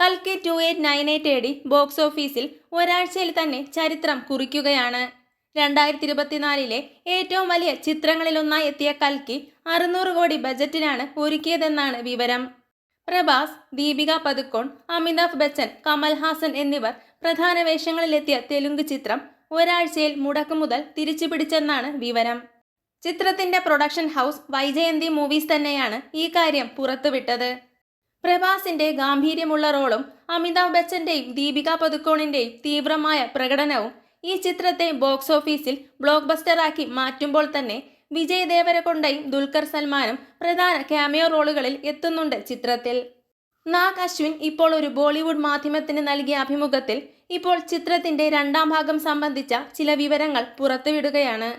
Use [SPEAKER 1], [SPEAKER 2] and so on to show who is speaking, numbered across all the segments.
[SPEAKER 1] കൽക്കി two eight nine eight A D box ഓഫീസിൽ ഒരാഴ്ചയിൽ തന്നെ ചരിത്രം കുറിക്കുകയാണ്. രണ്ടായിരത്തി ഇരുപത്തിനാലിലെ ഏറ്റവും വലിയ ചിത്രങ്ങളിലൊന്നായി എത്തിയ കൽക്കി അറുന്നൂറ് കോടി ബജറ്റിലാണ് ഒരുക്കിയതെന്നാണ് വിവരം. പ്രഭാസ് ദീപിക പതുക്കോൺ അമിതാഭ് ബച്ചൻ കമൽഹാസൻ എന്നിവർ പ്രധാന വേഷങ്ങളിലെത്തിയ തെലുങ്ക് ചിത്രം ഒരാഴ്ചയിൽ മുടക്കുമുതൽ തിരിച്ചു പിടിച്ചെന്നാണ് വിവരം. ചിത്രത്തിന്റെ പ്രൊഡക്ഷൻ ഹൗസ് വൈജയന്തി മൂവീസ് തന്നെയാണ് ഈ കാര്യം പുറത്തുവിട്ടത്. പ്രഭാസിന്റെ ഗാംഭീര്യമുള്ള റോളും അമിതാഭ് ബച്ചന്റെയും ദീപിക പതുക്കോണിന്റെയും തീവ്രമായ പ്രകടനവും ഈ ചിത്രത്തെ ബോക്സ് ഓഫീസിൽ ബ്ലോക്ക് ബസ്റ്ററാക്കി മാറ്റുമ്പോൾ തന്നെ വിജയ് ദേവരകൊണ്ടയും ദുൽഖർ സൽമാനും പ്രധാന ക്യാമിയോ റോളുകളിൽ എത്തുന്നുണ്ട് ചിത്രത്തിൽ. നാഗ് അശ്വിൻ ഇപ്പോൾ ഒരു ബോളിവുഡ് മാധ്യമത്തിന് നൽകിയ അഭിമുഖത്തിൽ ഇപ്പോൾ ചിത്രത്തിന്റെ രണ്ടാം ഭാഗം സംബന്ധിച്ച ചില വിവരങ്ങൾ പുറത്തുവിടുകയാണ്.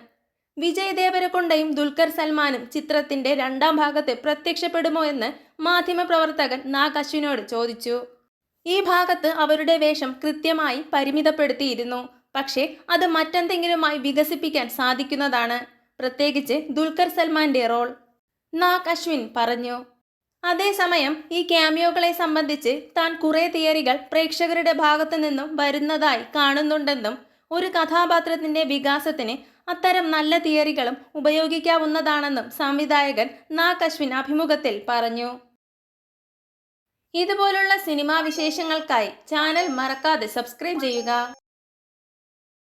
[SPEAKER 1] വിജയ് ദേവരകൊണ്ടയും ദുൽഖർ സൽമാനും ചിത്രത്തിന്റെ രണ്ടാം ഭാഗത്ത് പ്രത്യക്ഷപ്പെടുമോ എന്ന് മാധ്യമപ്രവർത്തകൻ നാഗ് അശ്വിനോട് ചോദിച്ചു. ഈ ഭാഗത്ത് അവരുടെ വേഷം കൃത്യമായി പരിമിതപ്പെടുത്തിയിരുന്നു. പക്ഷേ അത് മറ്റെന്തെങ്കിലുമായി വികസിപ്പിക്കാൻ സാധിക്കുന്നതാണ്. പ്രത്യേകിച്ച് ദുൽഖർ സൽമാന്റെ റോൾ. നാഗ് അശ്വിൻ പറഞ്ഞു. അതേസമയം ഈ ക്യാമിയോകളെ സംബന്ധിച്ച് താൻ കുറേ തിയറികൾ പ്രേക്ഷകരുടെ ഭാഗത്തു നിന്നും വരുന്നതായി കാണുന്നുണ്ടെന്നും ഒരു കഥാപാത്രത്തിന്റെ വികാസത്തിന് അത്തരം നല്ല തിയറികളും ഉപയോഗിക്കാവുന്നതാണെന്നും സംവിധായകൻ നാഗ് അശ്വിൻ അഭിമുഖത്തിൽ പറഞ്ഞു. ഇതുപോലുള്ള സിനിമാ വിശേഷങ്ങൾക്കായി ചാനൽ മറക്കാതെ സബ്സ്ക്രൈബ് ചെയ്യുക.